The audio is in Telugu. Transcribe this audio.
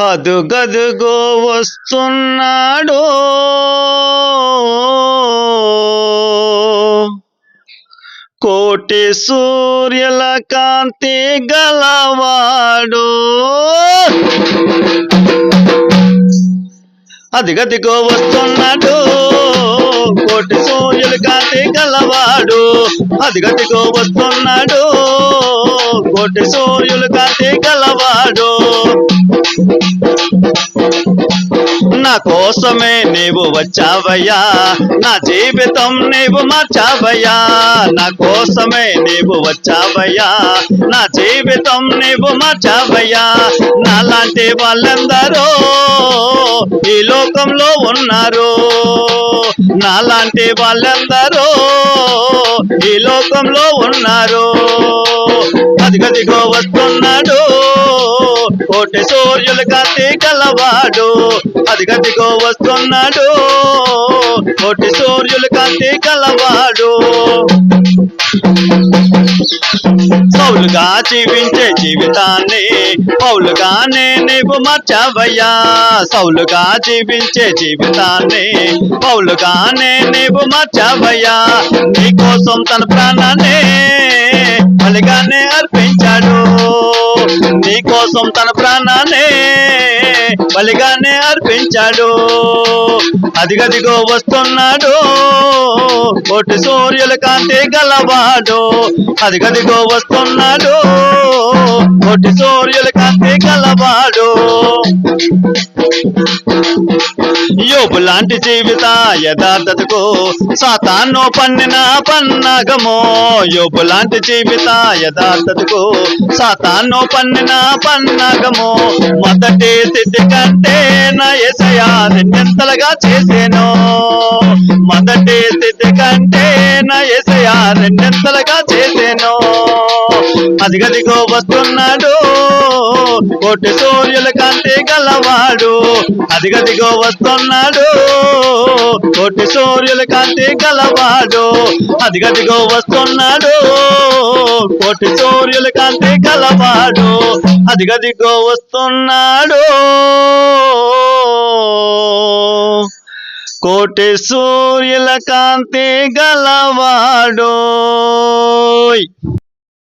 హదుగదుగో వస్తున్నాడు. కోటి సూర్యుల కాంతి గలవాడు. అదిగదిగో వస్తున్నాడు. కోటి సూర్యుల కాంతి గలవాడు. అదిగదిగో వస్తున్నాడు. కోటి సూర్యుల కాంతి గలవాడు. కోసమే నీవు వచ్చావయ్యా. నా జీవితం నీవు మార్చావయ్యా. నా కోసమే నీవు వచ్చావయ్యా. నా జీవితం నీవు మార్చావయ్యా. నాలాంటి వాళ్ళందరూ ఈ లోకంలో ఉన్నారు. నాలాంటి వాళ్ళందరూ ఈ లోకంలో ఉన్నారు. అదిగదిగో వస్తు కోటి సూర్యులు కత్తి కలవాడు అదిగదిగో వస్తున్నాడు. కోటి సూర్యులు కత్తి కలవాడు. పౌలుగా జీవించే జీవితాన్ని పౌలుగానే నీవు మర్చావయ్యా. సౌలుగా జీవించే జీవితాన్ని పౌలుగానే నీవు మార్చావయ్యా. నీకోసం తన ప్రాణాన్ని బలిగానే కోసం తన ప్రాణాన్ని బలిగానే అర్పించాడు. అదిగదిగో వస్తున్నాడు. కోటి సూర్యుల కాంతి గలవాడు. అదిగదిగో వస్తున్నాడు. కోటి సూర్యుల కాంతి గలవాడు. యోబు లాంటి జీవిత యథార్థతకు సాతాను పన్నిన పన్నగమో. యోబు లాంటి జీవిత యథార్థతకు సాతాను పన్నిన పన్నగమో. మొదటి స్థితి కంటే నా ఎసయా రెండింతలుగా చేసేను. మొదటి స్థితి కంటే నా ఎసయా రెండింతలుగా అదిగదిగో వస్తున్నాడు కోటి సూర్యుల కాంతి గలవాడు అదిగదిగో వస్తున్నాడు కోటి సూర్యుల కాంతి గలవాడు అదిగదిగో వస్తున్నాడు కోటి సూర్యుల కాంతి గలవాడు అదిగదిగో వస్తున్నాడు కోటి సూర్యుల కాంతి గలవాడు